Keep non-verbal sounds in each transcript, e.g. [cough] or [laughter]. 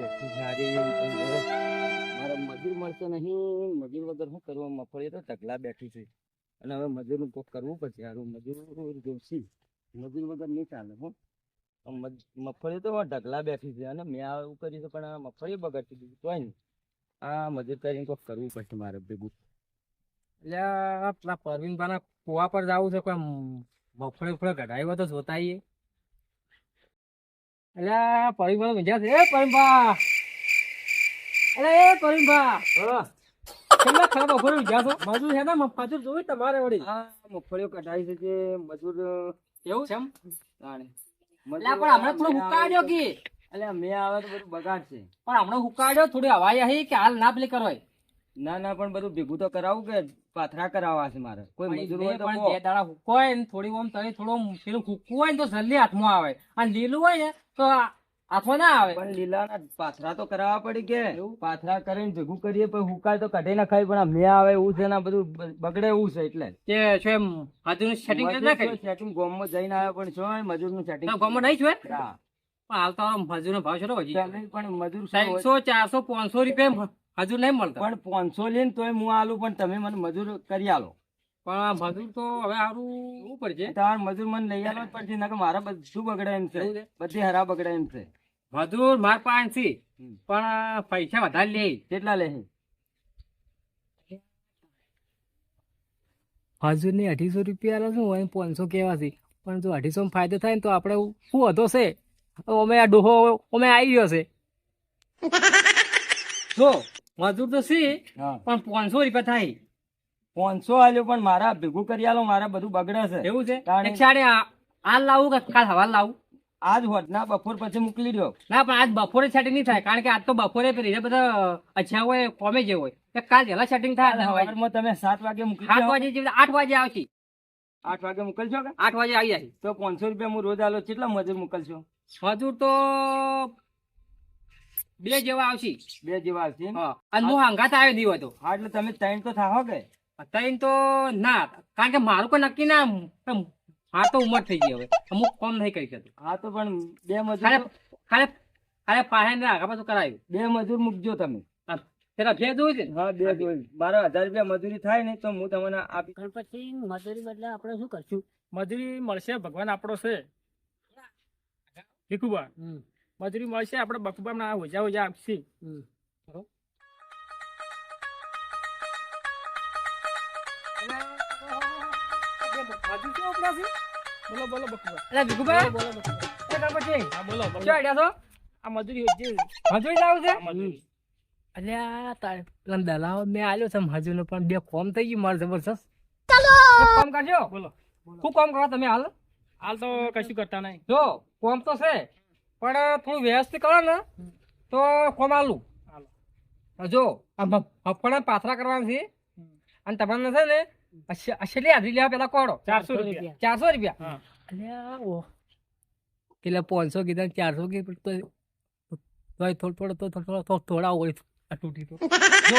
બેઠી સારી મારે મજૂર મળશે નહીં. મજૂર વગર શું કરવા? મફળી તો ઢગલા બેઠી છે. અને હવે મજૂરનું કોક કરવું પડશે. હારું મજૂર જોશી. મજૂર વગર નહીં ચાલે હું. મજ- મગફળી તો ઢગલા બેઠી છે. અને મેં આવું કર્યું છે પણ આ મગફળી બગાડતી દીધી. તોય નહીં આ મજૂર કરીને કોક કરવું પડશે મારે ભેગું. એટલે આ પેલા પરવીનભાઈના કુવા પર જવું છે કોઈ મગફળી ઉફળી કઢાવી તો જોતા આવીએ એટલે આ પરવીનભાઈ ઊંઝા છે પરવીનભા અરે એ પરવીનભા કેટલા ખરાબ છો? મજૂર છે ને મજૂર જોયું તમારે વળી? મગફળીઓ કઢાવી છે જે મજૂર એવું? છે એમ? એટલે પણ હમણાં થોડું હુકાડ્યો કે. એટલે મેં આવે તો બધું બગાડશે. પણ હમણાં હુકાડ્યો થોડી હવાઈ આવી કે હાલ ના પેલી કરો ના ના પણ બધું ભેગું તો કરાવું કે પાથરા કરાવવા છે મારે? કોઈ મજૂર હોય તો પણ બે દાડા હુકવાય ને થોડી ઓમ તળી થોડો પેલું હુકવું હોય ને તો જલ્દી હાથમાં આવે. અને લીલું હોય ને તો હાથમાં ના આવે. પણ લીલાના પાથરા તો કરાવવા પડી કે? પાથરા કરીને ભેગું કરીએ પણ હુકાય તો કઢાઈ નખાય પણ મેં આવે એવું છે ને બધું બગડે એવું છે એટલે. કે છે એમ હાથનું સેટિંગ કરી નાખે સેટિંગ ગામમાં જઈને આવ્યો પણ શું મજૂરનું સેટિંગ તો ગમો નહીં છો. પણ હાલ તો મજૂરનો ભાવ છે ને પણ મજૂર શું હોય? ત્રણસો ચારસો પાંચસો રૂપિયા હજુ નહીં મળતા. પણ પાંચસો લઈને તોય હું આલું પણ તમે મને મજૂર કરી આલો. પણ આ મજૂર તો હવે સારું શું પડશે? તમારે મજૂર મને લઈ આલો જ પડશે નકર મારે બધું બગડે એમ છે? બધી હરા બગડે એમ છે. મજૂર માર પાસે છે હમ. પણ પૈસા વધારે લે. કેટલા લે હજુ ને અઢીસો રૂપિયા આલો શું હોય પાંચસો કેવા છે પણ જો અઢીસો ફાયદો થાય ને તો આપણે શું વધો છે? અમે આ ડોહો અમે આવી ગયો છે. જો મજૂર તો છે પણ પાંચસો રૂપિયા થાય. પાંચસો આલ્યો પણ મારા ભેગું કરી આલો મારા બધું બગડે છે. એવું છે? એક સાડે લાવું કે કાલ હવા લાવું? આજ હોટના બપોર પછી મોકલી દો ના પણ આજ બપોરે સેટિંગ નહીં થાય કારણ કે આજ તો બપોરે પેલી બધા અચ્છા હોય કોમે જે હોય તો કાલ વહેલા સેટિંગ થાય તમે સાત વાગે મોકલી આઠ વાગે આઠ વાગે આવશે આઠ વાગે મોકલશો કે? આઠ વાગે આવી જાય. તો પાંચસો રૂપિયા હું રોજ આલો કેટલા મજૂર મોકલશો? મજૂર તો બે જેવા આવશે. બે જેવા આવશે અને હું હંગાત આવ્યો નહીં હતો હા એટલે તમે ત્રણ તો થાહો કે? ત્રણ તો ના કારણ કે મારું કોઈ નક્કી ના હા તો ઉંમર થઈ ગઈ હવે. અમુક કોમ નહીં કરી શકતો. હા તો પણ બે મજૂર ખાલે ખાલે પાસે ને આગળ પાછું કરાયું. બે મજૂર મૂકજો તમે. પેલા બે જોયું છે હા બે જોયું. મારા હજાર રૂપિયા મજૂરી થાય ને તો હું તમને આપી ગણપતિ મજૂરી બદલે આપણે શું કરશું? મજૂરી મળશે ભગવાન આપણો છે. ભીખુબા મજૂરી મળશે આપણે બકુબા ના હોજા હોજા આપશે. બોલો બોલો બકુબા. એટલે ભીખુભાઈ બોલો, બોલો. એ ગણપતિ. હા બોલો બોલો. શું આઈડિયા છો? આ મજૂરી હોજી મજૂરી લાવું છે? આ મજૂરી. એટલે આ તાર પેલા દલાવ મેં આલ્યો છે હજુ પણ બે કોમ થઈ ગયું મારે જબરજસ્ત. કામ કરજો. બોલો. શું કોમ કરો તમે હાલ? હાલ તો કશું કરતા નહીં. જો કોમ તો છે. પણ થોડું વ્યવસ્થિત કરો ને તો કોમ આલું. જો આ મગફળીના પાથરા કરવાના છે. અને તમારે છે ને અશ- અસલી હાજરી લેવા પેલા કોડો ચારસો રૂપિયા. ચારસો રૂપિયા? હા. અલ્યા ઓ પેલા પાંચસો કીધા ને ચારસો કીધું થોડો થોડો થોડો થોડો થોડા હોય તૂટી તો. જો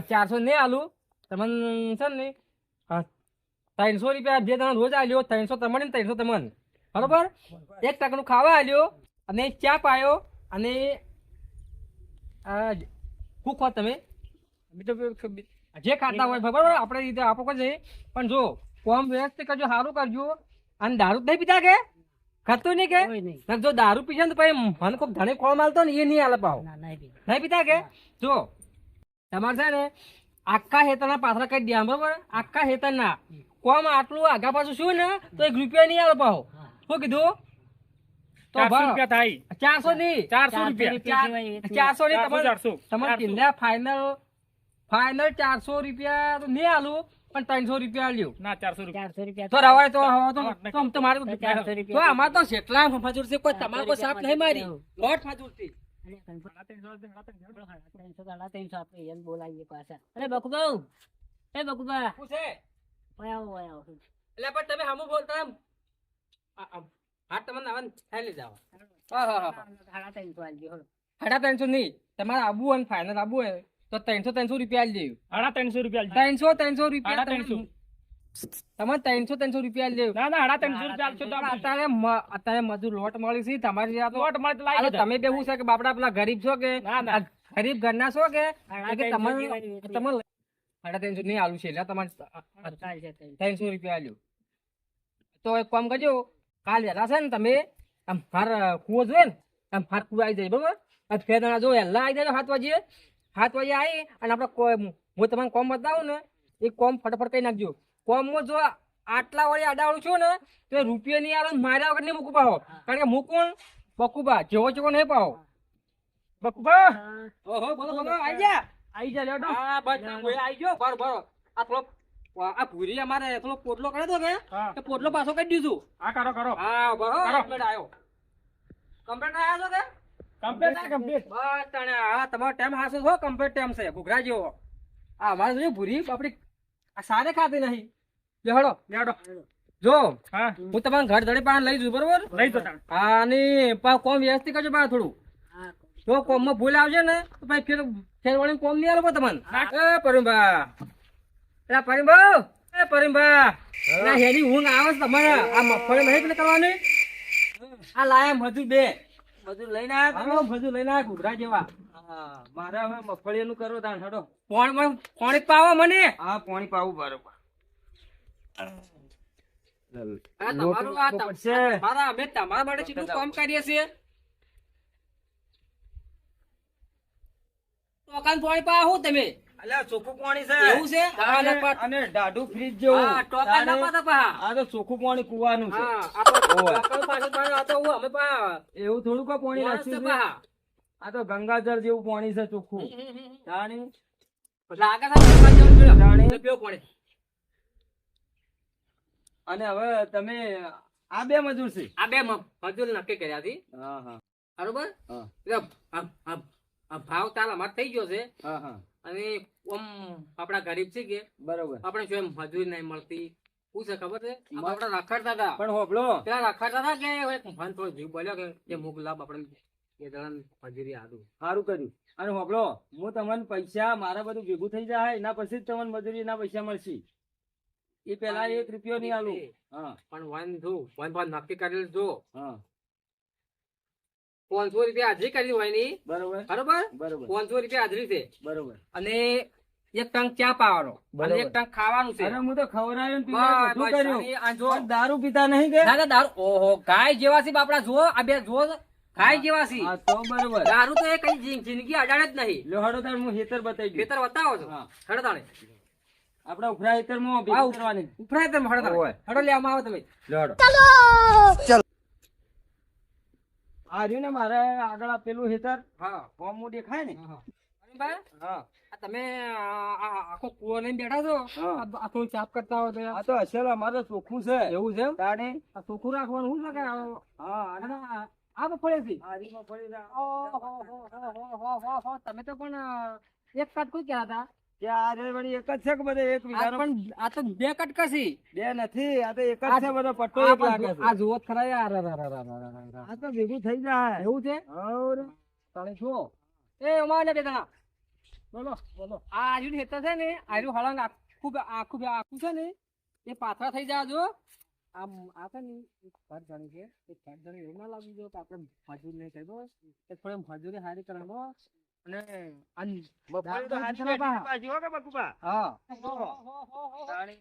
ચારસો નહીં આલું. તમને છે ને ત્રણસો રૂપિયા જે તમે રોજ આલ્યો ત્રણસો તમને ને ત્રણસો તમને. બરોબર? એક ટકનું ખાવા આલ્યો અને ચા પાયો અને જ- તમે. જે ખાતા હોય બરાબર આપણે રીતે આપો કરજે પણ જો કોમ વ્યવસ્થિત કરજો સારું કરજો. અને દારૂ નહીં પીતા કે? ખાતું નહીં કે? જો દારૂ પીશે ને તો પછી મને ખૂબ ધણે કોમ આલતો ને એ નહીં આલે પાવ નહીં પીતા. કે? જો તમારે છે ને આખા હેતરના પાથરા કરી દે બરાબર? આખા હેતરના. કોમ આટલું આગા પાછું શું ને તો એક રૂપિયા નહીં આલે પાવ શું કીધું તો ચારસો રૂપિયા થાય ચારસો નહીં ચારસો ચારસો રૂપિયા ચારસો તમારે ચારસો તમારે ચારસો. ફાઇનલ ફાઇનલ ચારસો રૂપિયા તો નહીં આલું પણ ત્રણસો રૂપિયા આલ્યું ના ચારસો રૂપિયા તો રવાય તો હવે તો હા, તો તમારે તો ચારસો તો જેટલા મજૂર છે કોઈ તમારે કોઈ સાપ નહીં મારી. લોટ આપણે એને બોલાવીએ પાછા. અરે બકુબા એ બકુબા. એટલે પણ તમે હમું બોલતા એમ આ- આ- હાથ તમને આવવાનું થાય જાવ હા હા હા સાડા ત્રણસો આલજો, સાડા ત્રણસો નહીં. તમારે આબુ હોય ફાઇનલ આબુ હોય તો ત્રણસો ત્રણસો રૂપિયા આલી દેવું સાડા ત્રણસો રૂપિયા ત્રણસો ત્રણસો રૂપિયા ત્રણસો. તમારે ત્રણસો ત્રણસો રૂપિયા લેવું ના ના હાડા ત્રણસો રૂપિયા આલશો તો અત્યારે અત્યારે મજૂર લોટ મળી છે તમારી લોટ મળે. તમે બેવું છે કે બાપડા પેલા ગરીબ છો કે ના, ના. ગરીબ ઘરના છો કે હાડા ત્રણસો તમારે જેવાની તમારે સાડા ત્રણસો નહીં આલું છે એટલે તમારે. ત્રણસો રૂપિયા આલ્યું. તો એક કામ કરજો કાલ વહેલા છે ને તમે આમ હાર કુવો જોઈએ ને આમ હાર કુવો આવી જાય બરોબર? આ ફેર દાણા જો વહેલા આવી જાય સાત વાગે સાત વાગે આવી અને આપણે હું તમને કોમ બતાવું ને એ કોમ ફટાફટ કહી નાખજો. કોમમાં જો આટલા વાળી આડાવાળું છું ને તો એ રૂપિયા નહીં આવે માર્યા વગર નહીં મૂકું પાહો. કારણ કે મૂકું બકુબા. જેવો જેવો નહીં પાહો? બકુબા! ઓહો બોલો બોલો આવી જા. આઈ જા. હા બસ આવી ગયો. બરો બરો. આ થોડો આ ભૂરી અમારે થોડો પોટલો કરે તો કે? હા. પોટલો પાછો કરી દીધું. આ કરો કરો. હા બરો કરો. આવ્યો કમ્પ્લીટ આવ્યો છો કે? કમ્પ્લીટ કમ્પ્લીટ બસ તને હા તમારો ટાઈમ હાસો છો? કમ્પ્લીટ ટાઈમ છે. ઘૂઘરા જેવો. આ અમારે જોઈએ ભૂરી આપણી આ સારે ખાતી નહીં. બેહડો બેહડો જો હા. હું તમારા ઘર ધડે પાણી લઈ જઉં બરોબર? લઈ તો હા અને પા કોમ વ્યવસ્થિત કરજો બા થોડું. જો જો કોમમાં ભૂલ આવશે ને તો ભાઈ ફેર ફેર વળીને કોમ નહીં આલો તમને. એ પરિમભા એલા પરિમભા એ પરિમભા ના હેરી ઊંઘ આવે છે તમારે. આ મગફળી મહેક ને કરવાની? આ લાયા મધુ બે. મધુ લઈને આવ્યા મજૂર લઈને આવ્યા ઘૂઘરા જેવા. મારે હવે મગફળી નું કરો તાણ હડો. કોણ કોણ પાવો મને? હા પોણી પાવું બરોબર. તમારું આ તમ- આ તમારા અમે તમારા માટે કેટલું કામ કરીએ છીએ? પાણી પાવો તમે? અલ્યા ચોખ્ખું પાણી છે. એવું છે? હા, ના પાડ. અને દાઢું ફ્રીજ જેવું. ટોકા ના પાતા પા. આ તો ચોખ્ખું પાણી કુવાનું છે. એવું થોડું પાણી રાખ્યું આ તો ગંગાજળ જેવું પાણી ચોખ્ખું. જાણી? લાગે છે. જાણે. પાણી. અને હવે તમે આ બે મજૂર છે? આ બે મજૂર નક્કી કર્યા હતી બરોબર? ભાવ તાલ અમારે થઈ ગયો છે. હા હા. અને ઓમ આપણા ગરીબ છે કે બરોબર. આપણે જો મજૂરી નહીં મળતી. શું છે ખબર છે? આપણે રખડતા હતા. પણ હોબળો પેલા રખડતા હતા કે એક મન થોડો જીવ બોલ્યો કે એ મુક લાભ આપણે એ દળન મજૂરી આદુ સારું કર્યું. અને હોબળો હું તમને પૈસા મારા બધું ભેગું થઈ જાય એના પછી જ તમને મજૂરી ના પૈસા મળશે. એ પેલા એક રૂપિયો નહીં આલું. હા. પણ વન જો વન પણ નક્કી કરેલ જો. હા. પાંચસો રૂપિયા હાજરી કરી હોયની બરોબર. બરોબર? બરોબર. પાંચસો રૂપિયા હાજરી છે. બરોબર. અને એક ટંક ચા પાવાનો. અને એક ટંક ખાવાનું છે. અરે હું તો ખવડાવ્યું અને દારૂ પીતા નહીં કે? ના ના દારૂ ઓહો ગાય જેવા છે બાપડા જો આ બે જો ગાય જેવા છે તો બરોબર. દારૂ તો એ કઈ જિંદગી અડાડે જ નહીં. લો હડો તાર હું હેતર બતાવી દઉં. હેતર બતાવો છો? હડો તાણે આપડા ઉફરા હેતરમાં ઉફરા હેતર તમે હડો હડો લેવામાં આવો તમે. લ્યો હડો. આ રહ્યું ને મારે આગળ આ પેલું હેતર. હા હોમું દેખાય ને. હા, હા. હા. તમે આખો કૂવો લઈને બેઠા છો? હા. આ- આ ચાપ કરતા હોય તો આ તો અસલ અમારે ચોખ્ખું છે. એવું છે? તાણે? આ ચોખ્ખું રાખવાનું શું છે આ- હા અને આ મગફળી. ઓહોહોહોહોહો, તમે તો પણ એક કોઈ ક્યાં હતા? કે આ રે એક જ છે કે બધે એક આ પણ આ તો બે કટકા છે બે નથી આ તો એક જ છે બધો પટ્ટો એક લાગે છે. આ જ. આ તો ભેગું થઈ જાય. એવું છે. તાણે છો એ બે બોલો બોલો. આ આજુ છે ને આજુ હળંગ આખું આખું આખું છે ને એ પાથરા થઈ જાય જો. આમ આ છે ને ઘર જાણી છે. એક ઘર જાણી એવું ના લાગવું જોઈએ કે આપણે મજૂરી નહીં કરી કે થોડી મજૂરી સારી કરવાનો. અને તો પાછી હો કે બકુબા? હા. તાણી.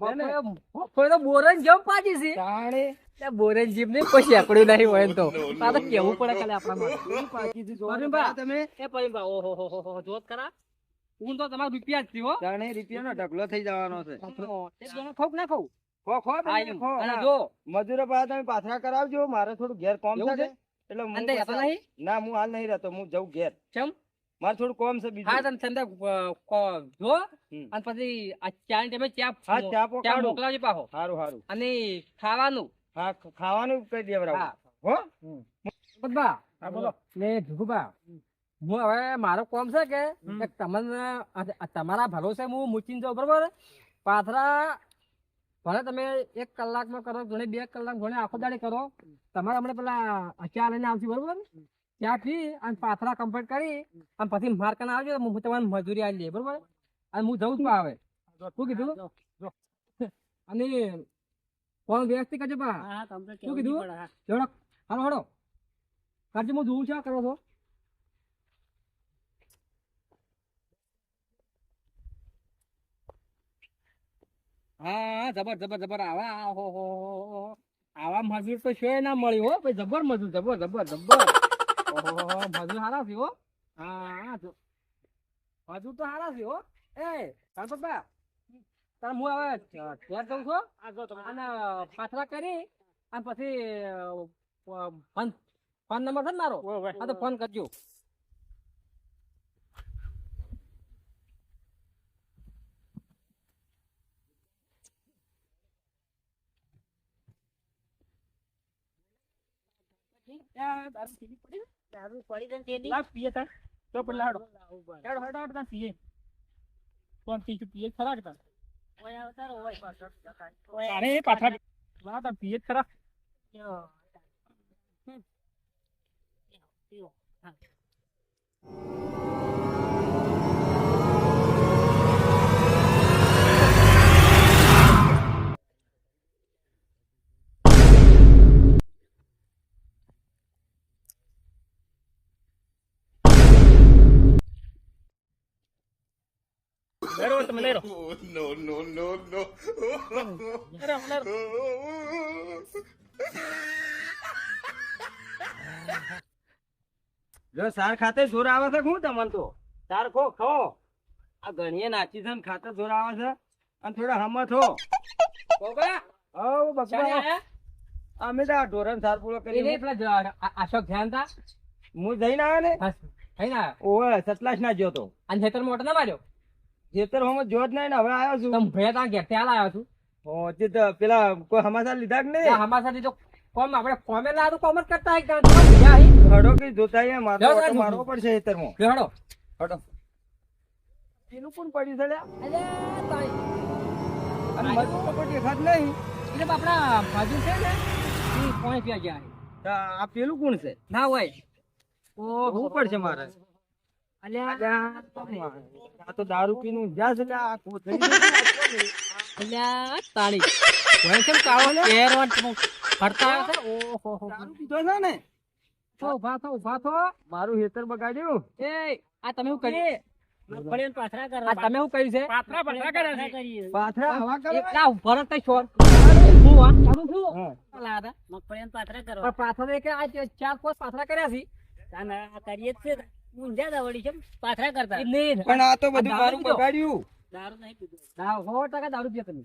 મગફળી મગફળી તો બોરન જેમ પાછી છે. તાણી. એટલે બોરન જીમ પછી આકડ્યું નહીં હોય તો. આ તો કેવું પડે ખાલી આપણા પાકી છે જોવો તો બરાબર. ખરા તમે. એ પરિભા ઓહો હો હો હો જોત ખરા હું તો તમારા રૂપિયા જ થયો. તાણી રૂપિયાનો ઢગલો થઈ જવાનો છે. ખોક ના ખાઉં. ખો ખો. અને જો. મજૂરો પાસે તમે પાછા કરાવજો મારે થોડું ઘેર કોમ છે? એટલે હું અંદર જતો પાછા- નહીં? ના હું હાલ નહીં રહેતો હું જઉં ઘેર. કેમ મારે થોડું કોમ છે બીજું. હા તમે તમે જો અને પછી આ ચા ની તમે ચા હા ચા ચા મોકલાવજો પાહો. સારું સારું અને ખાવાનું? હા ખાવાનું કઈ દેવરાવું હા. હો? બા હા બોલો. ને ભીખુબા હું હવે મારો કોમ છે કે તમને તમારા ભરોસે હું મૂકીને જાઉં બરોબર? પાથરા ભલે તમે એક કલાકમાં કરો ઘણે બે કલાક ઘણે આખો દાડે કરો તમારે હમણાં પેલા ચા લઈને આવશે બરોબર? ચા પી અને પાથરા કમ્પ્લીટ કરી અને પછી માર્કને આવજો તો હું તમારી મજૂરી આવી લઈએ બરોબર? અને હું જઉં છું આવે શું કીધું? અને કોણ વ્યવસ્થિત કરજો પા શું કીધું? હાલો હાલો. કરજો હું જોઉં છું આ કરો છો. હા જબર જબર જબર. આવા હો હો. આવા મજૂર તો છે ના મળી હો. ભાઈ જબર મજૂર જબર જબર જબર. ઓહો મજૂર હારા છે હો. મજૂર તો હારા છે હો. એ પપ્પા તાર હું હવે ઘેર જઉં છું. અને પાથરા કરી અને પછી ફોન ફોન નંબર છે મારો. હા તો ફોન કરજો. ત્યાં દારૂ પીવી પડી? દારૂ પડી તેની? લાવ પીએ તાર. તો હાડો. લાવવું પડે. હેડો, હેડો, પીએ. કોણ પીશું? પીએ ખરા કે તાર? ઓય આવતા રહો, ઓય. તારે એ પાછા લાવ, તાર પીએ ખરા. યો. પીવો. હા. લેરો, તમે લેરો. no, no, no, no. લેરો, લેરો. જો સાર ખાતે જોર આવે છે હું તમને તો? સાર ખો ખો. આ ગણીએ નાચી છે ને ખાતે જોર આવે છે. અને થોડા હમત હો બોબા અમે તો ઢોરણ સાર પૂરો કરી પેલા જ- આ- આ- અશોક ધ્યાન તા હું જઈને આવ્યો ને? બસ, થઈ ના ઓવે સતલાશ ના જ્યો તો. અને ખેતર મોટો ના માર્યો? જેતર હમ જો જ નહીં ને હવે આવ્યો છું. તમે તા ઘેર ત્યાં આવ્યો છું. ઓ, તે તો પેલા કોઈ હમાસા લીધા કે નહીં? હમાસા લીધો. કોમ આપણે કોમે લાડુ કોમ જ કરતા. તમે ભેયા અહીં. હડો કે જોતા અહીંયા મારો મારવો પડશે ખેતરમાં. લ્યો હેડો. હડો. પેલું કોણ પડ્યું છે લ્યા? અલ્યા, તારી. અને મજૂર તો કોઈ દેખાત નહીં. એટલે આપણા બાજુ છે ને એ પોણી પ્યા ગયા આ પેલું કોણ છે? ના હોય. જોવું પડશે મારે. અલ્યા અલ્યા, તો દારૂ પીનું જ્યાં લ્યા, આ કોથળી નથી. અલ્યા તાળી હોય કેમ કાળો ને પહેરવાન તમે ફરતા આવ્યા છે ઓહો દારૂ પીધો છે ને થો ઊભા થો ઊભા થો મારું હેતર બગાડ્યું એ આ તમે શું કરી મગફળી પાથરા. તમે કર્યું છે પાથરા પાથરા કર્યા છે. પાથરા હવા કરે એકલા ઊભા રહો તઈ હું વાત કરું છું હા. અલા દાદા. મગફળીને પાથરા કરો. પણ પાછળ કે આ ચાર પાંચ પાથરા કર્યા છે તાને કરીએ જ છે. ઊંધ્યા તા વળી છે. પાથરા કરતા. નહીં. પણ આ તો બધું મારું દારૂ બગાડ્યું દારૂ નહીં પીધું. દારૂ સો ટકા દારૂ પીએ તમે.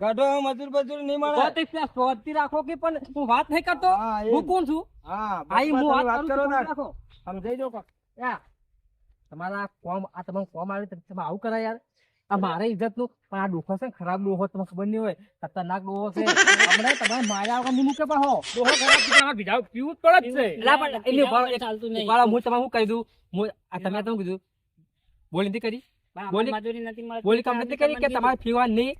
કાઢો મજૂર બજૂર નહીં મળે. તો તે પેલા રાખો કે પણ હું વાત નહીં કરતો? હું કોણ છું? હા ભાઈ હું વાત કરું કરો છું, રાખો. સમજાઈ દો કાક. તમારા કોમ આ તમારું કોમ આવે તમે આવું કરાય યાર. આ મારે ઇજ્જતનું પણ આ ડોહો છે ખરાબ ડોહો તમને ખબર નહીં હોય? ખતરનાક ડોહો છે. [laughs] હમણાં તમારે માર્યા વગર નહીં મૂકે પાહો ડોહો ખરાબ છે, તમારે બીજા પીવું પડે જ છે. એલા પણ પીવા ઉભા- ચાલતું નહીં. ઊભા હું તમને શું કહી દઉં? હું આ તમે તમે કીધું. બોલી નથી કરી? બોલી- મજૂરી નથી મળતી. બોલી કામ નથી કરી કે તમારે પીવા નહીં?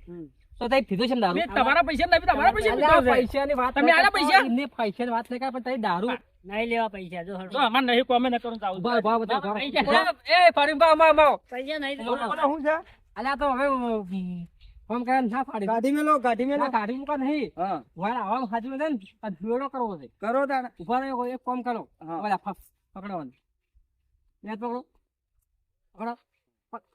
તો તઈ પીધું છે દારૂ? તમારા પૈસા નથી તમારા પૈસા પીધો છે. પૈસાની વાત તમે આલા પૈસા? એમને પૈસાની વાત નહીં કરે પણ તઈ દારૂ નહીં લેવા પૈસા જો. તો અમારે નહીં કોમે ન કરું તો ભાવ ભાવ એ ફરીબા અમા અમા પૈસા નહીં શું છે? અલ્યા તો હવે ફોન કરે ના ફાડી ગાડી મેલો કાઢી મેલો ના કાઢી મૂકા નહીં. હા. વાળ આવા હાજર ને આ ધુએડો કરવો છે. કરો તાર. ઊભા રહ્યો એક કામ કરો. હા. ઓલા ફ- પકડવાનું. યાદ પકડો. પકડો. પક-